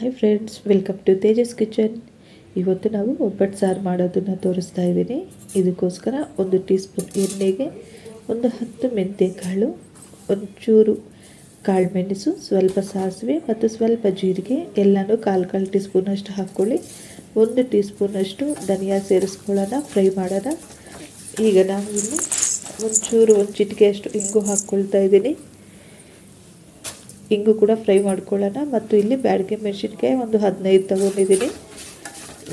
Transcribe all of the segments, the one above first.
Hi friends welcome to Tejas kitchen ಇವತ್ತು ನಾವು ಒಬ್ಬಟ್ಟು ಸಾರು ಮಾಡೋದನ್ನು ತೋರಿಸ್ತಾ ಇದ್ದೀನಿ. ಇದಕ್ಕೋಸ್ಕರ ಒಂದು ಟೀ ಸ್ಪೂನ್ ಎಣ್ಣೆಗೆ ಒಂದು ಹತ್ತು ಮೆಂತ್ಯ ಕಾಳು ಒಂಚೂರು ಕಾಳು ಮೆಣಸು, ಸ್ವಲ್ಪ ಸಾಸಿವೆ ಮತ್ತು ಸ್ವಲ್ಪ ಜೀರಿಗೆ, ಎಲ್ಲನೂ ಕಾಲು ಕಾಲು ಟೀ ಸ್ಪೂನಷ್ಟು ಹಾಕ್ಕೊಳ್ಳಿ. ಒಂದು ಟೀ ಸ್ಪೂನಷ್ಟು ಧನಿಯಾ ಸೇರಿಸ್ಕೊಳ್ಳೋಣ, ಫ್ರೈ ಮಾಡೋಣ. ಈಗ ನಾವು ಇಲ್ಲಿ ಒಂಚೂರು ಒಂದು ಚಿಟಿಕೆಯಷ್ಟು ಇಂಗು ಹಾಕ್ಕೊಳ್ತಾ ಇದ್ದೀನಿ. ಇಂಗು ಕೂಡ ಫ್ರೈ ಮಾಡ್ಕೊಳ್ಳೋಣ. ಮತ್ತು ಇಲ್ಲಿ ಬ್ಯಾಡಿಗೆ ಮೆಣಸಿನ್ಕಾಯಿ ಒಂದು ಹದಿನೈದು ತಗೊಂಡಿದ್ದೀನಿ.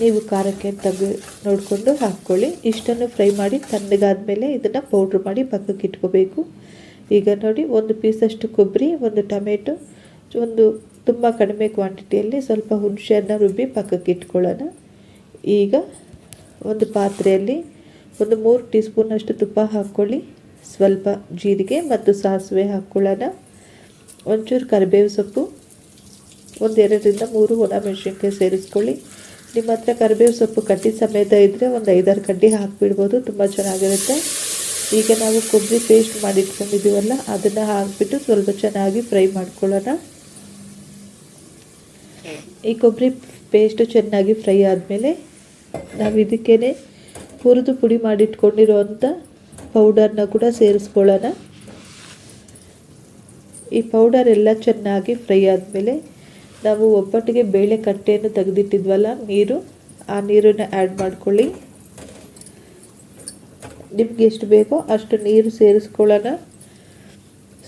ನೀವು ಖಾರಕ್ಕೆ ತಗ ನೋಡಿಕೊಂಡು ಹಾಕ್ಕೊಳ್ಳಿ. ಇಷ್ಟನ್ನು ಫ್ರೈ ಮಾಡಿ ತಣ್ಣಗಾದ್ಮೇಲೆ ಇದನ್ನು ಪೌಡ್ರ್ ಮಾಡಿ ಪಕ್ಕಕ್ಕೆ ಇಟ್ಕೋಬೇಕು. ಈಗ ನೋಡಿ, ಒಂದು ಪೀಸಷ್ಟು ಕೊಬ್ಬರಿ, ಒಂದು ಟೊಮೆಟೊ, ಒಂದು ತುಂಬ ಕಡಿಮೆ ಕ್ವಾಂಟಿಟಿಯಲ್ಲಿ ಸ್ವಲ್ಪ ಹುಣಸೆಯನ್ನು ರುಬ್ಬಿ ಪಕ್ಕಕ್ಕೆ ಇಟ್ಕೊಳ್ಳೋಣ. ಈಗ ಒಂದು ಪಾತ್ರೆಯಲ್ಲಿ ಒಂದು ಮೂರು ಟೀ ಸ್ಪೂನಷ್ಟು ತುಪ್ಪ ಹಾಕ್ಕೊಳ್ಳಿ. ಸ್ವಲ್ಪ ಜೀರಿಗೆ ಮತ್ತು ಸಾಸಿವೆ ಹಾಕ್ಕೊಳ್ಳೋಣ. ಒಂಚೂರು ಕರಿಬೇವು ಸೊಪ್ಪು ಒಂದೆರಡರಿಂದ ಮೂರು ಒಣಮೆಣಸಿನ್ಕಾಯಿ ಸೇರಿಸ್ಕೊಳ್ಳಿ. ನಿಮ್ಮ ಹತ್ರ ಕರಿಬೇವು ಸೊಪ್ಪು ಕಡ್ಡಿ ಸಮೇತ ಇದ್ದರೆ ಒಂದು ಐದಾರು ಕಡ್ಡಿ ಹಾಕಿಬಿಡ್ಬೋದು, ತುಂಬ ಚೆನ್ನಾಗಿರುತ್ತೆ. ಈಗ ನಾವು ಕೊಬ್ಬರಿ ಪೇಸ್ಟ್ ಮಾಡಿಟ್ಕೊಂಡಿದ್ದೀವಲ್ಲ, ಅದನ್ನು ಹಾಕಿಬಿಟ್ಟು ಸ್ವಲ್ಪ ಚೆನ್ನಾಗಿ ಫ್ರೈ ಮಾಡ್ಕೊಳ್ಳೋಣ. ಈ ಕೊಬ್ಬರಿ ಪೇಸ್ಟು ಚೆನ್ನಾಗಿ ಫ್ರೈ ಆದಮೇಲೆ ನಾವು ಇದಕ್ಕೇ ಹುರಿದು ಪುಡಿ ಮಾಡಿಟ್ಕೊಂಡಿರೋವಂಥ ಪೌಡರ್ನ ಕೂಡ ಸೇರಿಸ್ಕೊಳ್ಳೋಣ. ಈ ಪೌಡರ್ ಎಲ್ಲ ಚೆನ್ನಾಗಿ ಫ್ರೈ ಆದಮೇಲೆ ನಾವು ಒಬ್ಬಟ್ಟಿಗೆ ಬೇಳೆ ಕಟ್ಟೆಯನ್ನು ತೆಗೆದಿಟ್ಟಿದ್ವಲ್ಲ ನೀರು, ಆ ನೀರನ್ನು ಆ್ಯಡ್ ಮಾಡ್ಕೊಳ್ಳಿ. ನಿಮ್ಗೆ ಎಷ್ಟು ಬೇಕೋ ಅಷ್ಟು ನೀರು ಸೇರಿಸ್ಕೊಳ್ಳೋಣ.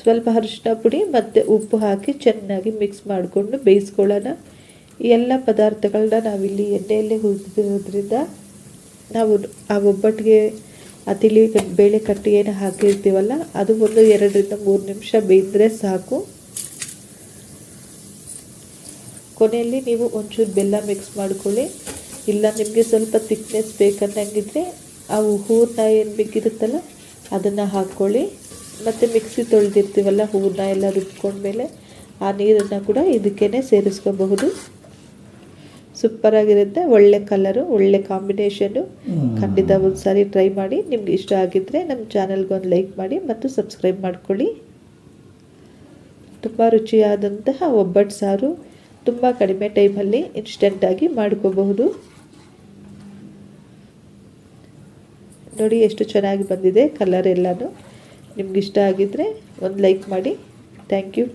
ಸ್ವಲ್ಪ ಅರಿಶಿನ ಪುಡಿ ಮತ್ತು ಉಪ್ಪು ಹಾಕಿ ಚೆನ್ನಾಗಿ ಮಿಕ್ಸ್ ಮಾಡಿಕೊಂಡು ಬೇಯಿಸ್ಕೊಳ್ಳೋಣ. ಈ ಎಲ್ಲ ಪದಾರ್ಥಗಳನ್ನ ನಾವಿಲ್ಲಿ ಎಣ್ಣೆಯಲ್ಲೇ ಹುರಿದಿರೋದ್ರಿಂದ ನಾವು ಆ ಒಬ್ಬಟ್ಟಿಗೆ ಆ ತಿಳಿ ಬೇಳೆ ಕಟ್ಟಿ ಏನು ಹಾಕಿರ್ತೀವಲ್ಲ, ಅದು ಒಂದು ಎರಡರಿಂದ ಮೂರು ನಿಮಿಷ ಬೇಯಿದ್ರೆ ಸಾಕು. ಕೊನೆಯಲ್ಲಿ ನೀವು ಒಂಚೂರು ಬೆಲ್ಲ ಮಿಕ್ಸ್ ಮಾಡ್ಕೊಳ್ಳಿ. ಇಲ್ಲ ನಿಮಗೆ ಸ್ವಲ್ಪ ತಿಕ್ನೆಸ್ ಬೇಕನ್ನಂಗಿದ್ರೆ ಆ ಹೂರನ್ನ ಏನು ಬೇಕಿರುತ್ತಲ್ಲ, ಅದನ್ನು ಹಾಕ್ಕೊಳ್ಳಿ ಮತ್ತು ಮಿಕ್ಸಿ ತೊಳೆದಿರ್ತೀವಲ್ಲ ಹೂರನ್ನ ಎಲ್ಲ ರುಬ್ಕೊಂಡ್ಮೇಲೆ ಆ ನೀರನ್ನು ಕೂಡ ಇದಕ್ಕೇ ಸೇರಿಸ್ಕೋಬಹುದು. ಸೂಪರಾಗಿರುತ್ತೆ ಒಳ್ಳೆ ಕಲರು ಒಳ್ಳೆ ಕಾಂಬಿನೇಷನು ಖಂಡಿತ ಒಂದು ಸಾರಿ ಟ್ರೈ ಮಾಡಿ. ನಿಮ್ಗೆ ಇಷ್ಟ ಆಗಿದ್ದರೆ ನಮ್ಮ ಚಾನಲ್ಗೆ ಒಂದು ಲೈಕ್ ಮಾಡಿ ಮತ್ತು ಸಬ್ಸ್ಕ್ರೈಬ್ ಮಾಡ್ಕೊಳ್ಳಿ. ತುಂಬ ರುಚಿಯಾದಂತಹ ಒಬ್ಬಟ್ಟು ಸಾರು ತುಂಬ ಕಡಿಮೆ ಟೈಮಲ್ಲಿ ಇನ್ಸ್ಟೆಂಟಾಗಿ ಮಾಡ್ಕೋಬಹುದು. ನೋಡಿ ಎಷ್ಟು ಚೆನ್ನಾಗಿ ಬಂದಿದೆ ಕಲರ್ ಎಲ್ಲನೂ. ನಿಮ್ಗೆ ಇಷ್ಟ ಆಗಿದ್ದರೆ ಒಂದು ಲೈಕ್ ಮಾಡಿ. Thank you